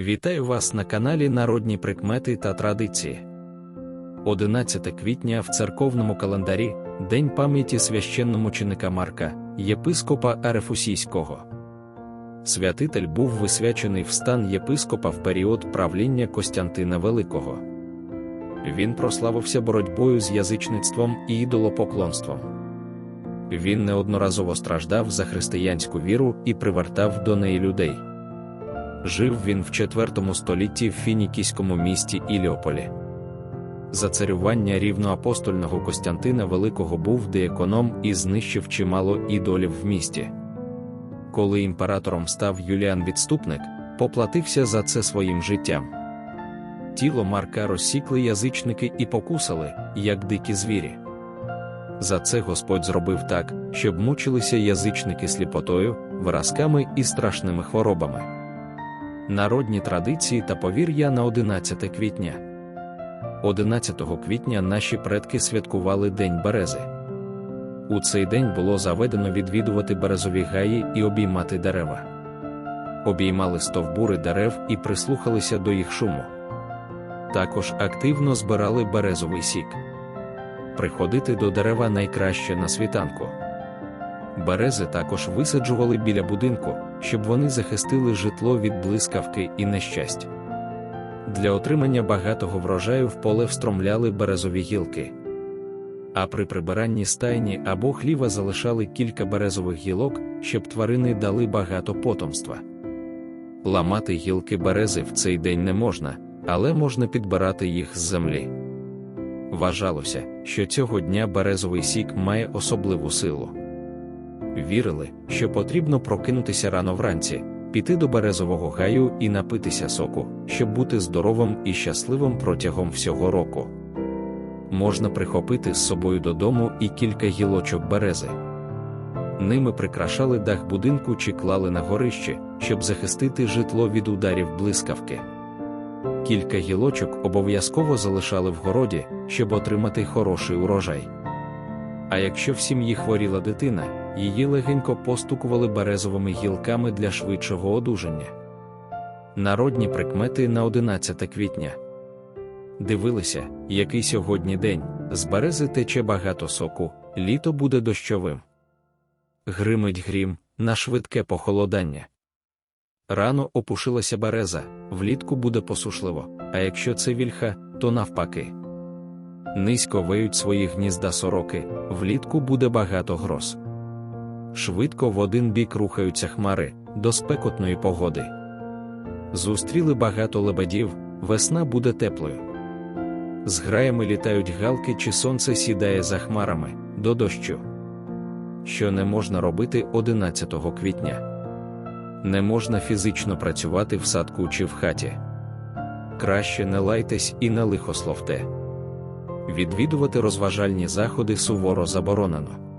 Вітаю вас на каналі Народні прикмети та традиції. 11 квітня в церковному календарі День пам'яті священномученика Марка, єпископа Арефусійського. Святитель був висвячений в стан єпископа в період правління Костянтина Великого. Він прославився боротьбою з язичництвом і ідолопоклонством. Він неодноразово страждав за християнську віру і привертав до неї людей. Жив він в IV столітті в фінікійському місті Іліополі. За царювання рівноапостольного Костянтина Великого був дееконом і знищив чимало ідолів в місті. Коли імператором став Юліан Відступник, поплатився за це своїм життям. Тіло Марка розсікли язичники і покусали, як дикі звірі. За це Господь зробив так, щоб мучилися язичники сліпотою, виразками і страшними хворобами. Народні традиції та повір'я на 11 квітня. 11 квітня наші предки святкували День Берези. У цей день було заведено відвідувати березові гаї і обіймати дерева. Обіймали стовбури дерев і прислухалися до їх шуму. Також активно збирали березовий сік. Приходити до дерева найкраще на світанку. Берези також висаджували біля будинку, щоб вони захистили житло від блискавки і нещасть. Для отримання багатого врожаю в поле встромляли березові гілки. А при прибиранні стайні або хліва залишали кілька березових гілок, щоб тварини дали багато потомства. Ламати гілки берези в цей день не можна, але можна підбирати їх з землі. Вважалося, що цього дня березовий сік має особливу силу. Вірили, що потрібно прокинутися рано вранці, піти до березового гаю і напитися соку, щоб бути здоровим і щасливим протягом всього року. Можна прихопити з собою додому і кілька гілочок берези. Ними прикрашали дах будинку чи клали на горище, щоб захистити житло від ударів блискавки. Кілька гілочок обов'язково залишали в городі, щоб отримати хороший урожай. А якщо в сім'ї хворіла дитина, її легенько постукували березовими гілками для швидшого одужання. Народні прикмети на 11 квітня. Дивилися, який сьогодні день, з берези тече багато соку, літо буде дощовим. Гримить грім на швидке похолодання. Рано опушилася береза, влітку буде посушливо, а якщо це вільха, то навпаки. Низько виють свої гнізда сороки, влітку буде багато гроз. Швидко в один бік рухаються хмари до спекотної погоди. Зустріли багато лебедів, весна буде теплою. З граями літають галки, чи сонце сідає за хмарами до дощу. Що не можна робити 11 квітня. Не можна фізично працювати в садку чи в хаті. Краще не лайтесь і не лихословте. Відвідувати розважальні заходи суворо заборонено.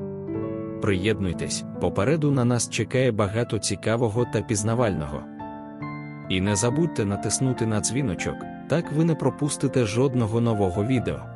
Приєднуйтесь, попереду на нас чекає багато цікавого та пізнавального. І не забудьте натиснути на дзвіночок, так ви не пропустите жодного нового відео.